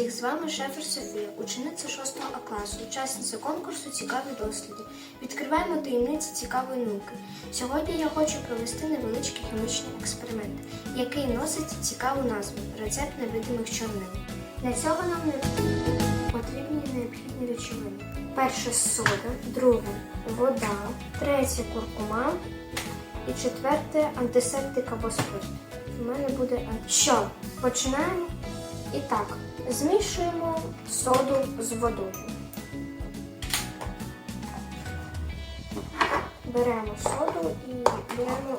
всіх! З вами Шефер Софія, учениця 6 А класу, учасниця конкурсу Цікаві досліди. Відкриваємо таємниці цікавої науки. Сьогодні я хочу провести невеличкий хімічний експеримент, який носить цікаву назву рецепт невидимих чорнил. Для цього нам потрібні необхідні речовини. Перше сода, друге вода, третє куркума і четверте антисептик або спирт. У мене буде що? Починаємо. І так, змішуємо соду з водою. Беремо соду і беремо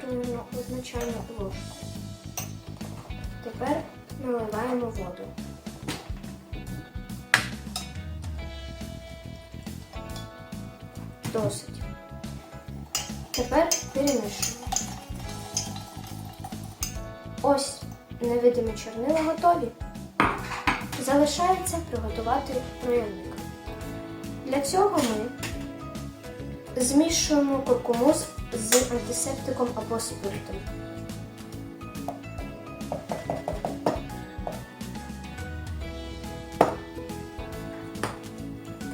примерно одну чайну ложку. Тепер наливаємо воду. Досить. Тепер перемішуємо. Ось невидимі чорнила готові. Залишається приготувати проявник. Для цього ми змішуємо куркуму з антисептиком або спиртом.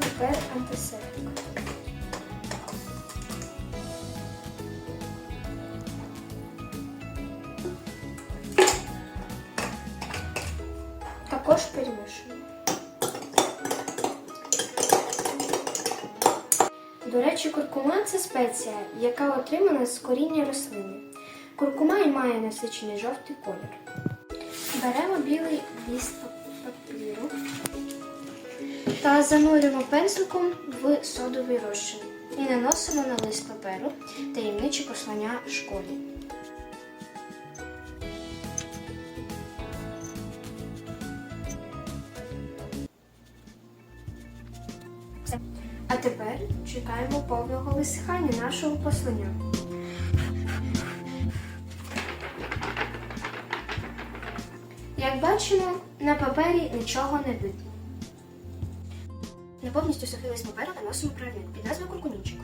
Тепер антисептик. Також перемішуємо. До речі, куркума це спеція, яка отримана з коріння рослини. Куркума і має насичений жовтий колір. Беремо білий ліст папіру та занурюємо пензликом в содовий розчин і наносимо на лист паперу таємничі послання школі. Все. А тепер чекаємо повного висихання нашого послання. Як бачимо, на папері нічого не видно. На повністю сухий лист паперу наносимо правник під назвою куркумінчик.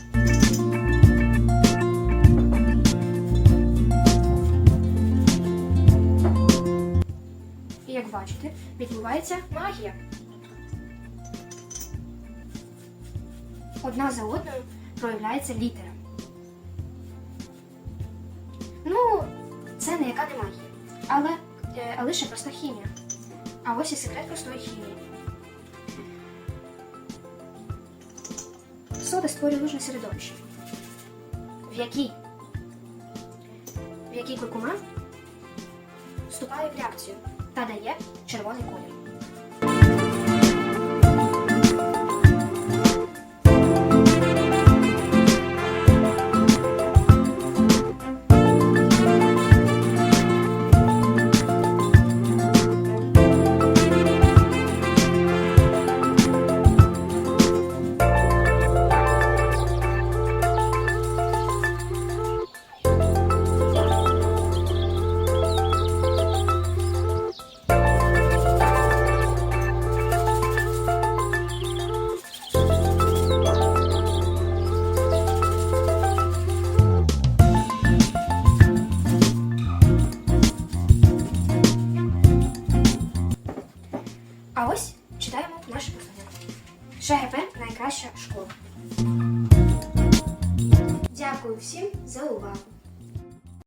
І як бачите, відбувається магія. Одна за одною проявляється літера. Ну, це не яка не магія, але, е, а лише проста хімія. А ось і секрет простої хімії. Сода створює лужне середовище, в якій, в якій куркума вступає в реакцію та дає червоний колір. ШГП найкраща школа. Дякую всім за увагу.